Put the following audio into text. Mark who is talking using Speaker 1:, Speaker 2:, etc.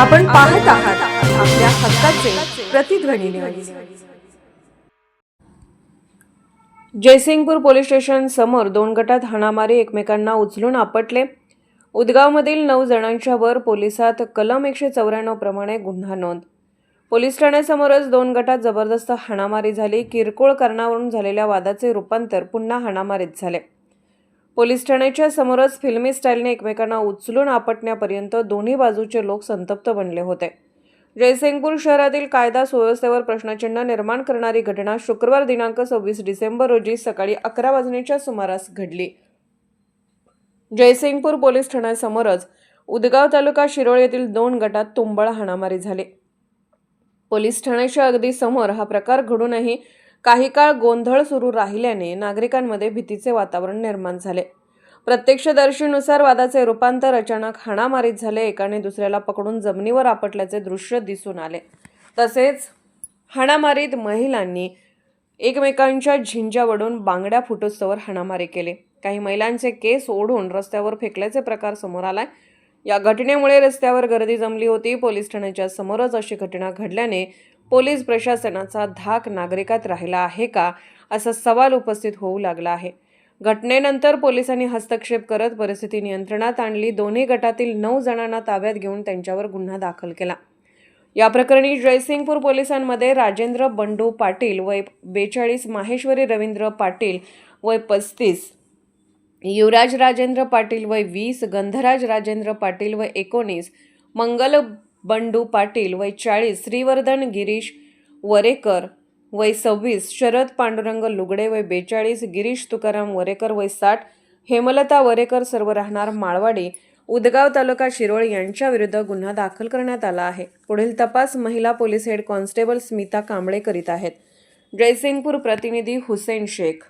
Speaker 1: आपण पाहत आहात आपल्या हक्काचे प्रतिध्वनी न्यूज जयसिंगपूर पोलीस स्टेशन समोर दोन गटात हाणामारी एकमेकांना उचलून आपटले. उदगावमधील नऊ जणांच्या वर पोलिसात कलम एकशे चौऱ्याण्णव प्रमाणे गुन्हा नोंद. पोलीस ठाण्यासमोरच दोन गटात जबरदस्त हाणामारी झाली. किरकोळ कारणावरून झालेल्या वादाचे रूपांतर पुन्हा हाणामारीत झाले. पोलीस ठाण्याच्या समोरच फिल्मी स्टाईलने एकमेकांना उचलून आपटण्यापर्यंत दोन्ही बाजूचे लोक संतप्त बनले होते. जयसिंगपूर शहरातील कायदा सुव्यवस्थेवर प्रश्नचिन्ह निर्माण करणारी घटना शुक्रवार दिनांक सव्वीस डिसेंबर रोजी सकाळी अकरा वाजण्याच्या सुमारास घडली. जयसिंगपूर पोलीस ठाण्यासमोरच उदगाव तालुका शिरोळ येथील दोन गटात तुंबळ हाणामारी झाली. पोलीस ठाण्याच्या अगदी समोर हा प्रकार घडूनही काही काळ गोंधळ सुरू राहिल्याने नागरिकांमध्ये भीतीचे वातावरण निर्माण झाले. प्रत्यक्षदर्शीनुसार वादाचे रूपांतर अचानक हाणामारीत झाले एकाने दुसऱ्याला पकडून जमिनीवर आपटल्याचे दृश्य दिसून आले. तसेच हाणामारीत महिलांनी एकमेकांच्या झिंजावडून बांगड्या फुटोस्तवर हाणामारी केली. काही महिलांचे केस ओढून रस्त्यावर फेकल्याचे प्रकार समोर आलाय. या घटनेमुळे रस्त्यावर गर्दी जमली होती. पोलीस ठाण्याच्या समोरच अशी घटना घडल्याने पोलीस प्रशासनाचा धाक नागरिकात राहिला आहे का असा सवाल उपस्थित होऊ लागला आहे. घटनेनंतर पोलिसांनी हस्तक्षेप करत परिस्थिती नियंत्रणात आणली. दोन्ही गटातील नऊ जणांना ताब्यात घेऊन त्यांच्यावर गुन्हा दाखल केला. या प्रकरणी जयसिंगपूर पोलिसांमध्ये राजेंद्र बंडू पाटील वय बेचाळीस माहेश्वरी रवींद्र पाटील वय पस्तीस युवराज राजेंद्र पाटील वय वीस गंधराज राजेंद्र पाटील वय एकोणीस मंगल बंडू पाटील वय चाळीस श्रीवर्धन गिरीश वरेकर वय सव्वीस शरद पांडुरंग लुगडे वय बेचाळीस गिरीश तुकाराम वरेकर वय साठ हेमलता वरेकर सर्व राहणार माळवाडी उदगाव तालुका शिरोळ यांच्या विरुद्ध गुन्हा दाखल करण्यात आला आहे. पुढील तपास महिला police head constable Smita Kamble करीत आहेत. जयसिंगपूर प्रतिनिधी हुसेन शेख